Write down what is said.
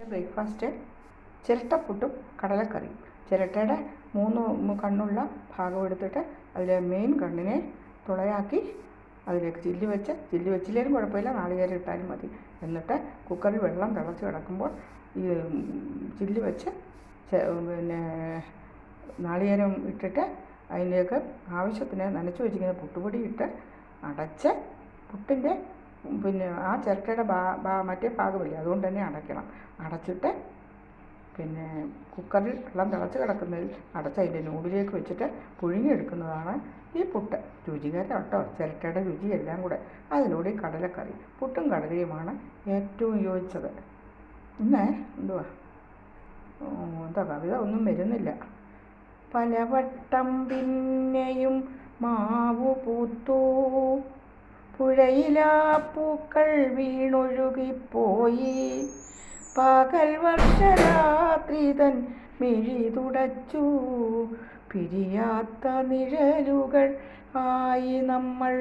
Breakfast ചിരട്ടപ്പുട്ടും കടലക്കറിയും. ചിരട്ടയുടെ മൂന്ന് കണ്ണുള്ള ഭാഗം എടുത്തിട്ട് അതിലെ മെയിൻ കണ്ണിനെ തുളയാക്കി അതിലേക്ക് ചില്ലി വെച്ച് ചില്ലി വെച്ചില്ലേലും കുഴപ്പമില്ല നാളികേരം ഇട്ടാലും മതി. എന്നിട്ട് കുക്കറിൽ വെള്ളം തിളച്ച് കിടക്കുമ്പോൾ ഈ ചില്ലി വെച്ച് പിന്നെ നാളികേരം ഇട്ടിട്ട് അതിലേക്ക് ആവശ്യത്തിന് നനച്ച് വെച്ചിരിക്കുന്ന പുട്ടുപൊടി ഇട്ട് അടച്ച് പുട്ടിന്റെ പിന്നെ ആ ചിരട്ടയുടെ ഭാ ഭാ മറ്റേ ഭാഗമില്ലേ? അതുകൊണ്ട് തന്നെ അടയ്ക്കണം. അടച്ചിട്ട് പിന്നെ കുക്കറിൽ വെള്ളം തിളച്ച് കിടക്കുന്നതിൽ അടച്ച് അതിന്റെ നൂഡിലേക്ക് വെച്ചിട്ട് പുഴുങ്ങിയെടുക്കുന്നതാണ് ഈ പുട്ട്. രുചികരം കേട്ടോ. ചിരട്ടയുടെ രുചി എല്ലാം കൂടെ. അതിലൂടെ കടലക്കറി. പുട്ടും കടലയുമാണ് ഏറ്റവും യോജിച്ചത് പിന്നെ എന്തുവാ? എന്താ കവിത? ഒന്നും വരുന്നില്ല. പലവട്ടം പിന്നെയും മാവു പൂത്തു. പുഴയിലാ പൂക്കൾ വീണൊഴുകിപ്പോയി. പകൽ വർഷരാത്രി തൻ മിഴി തുടച്ചു. പിരിയാത്ത നിഴലുകൾ ആയി നമ്മൾ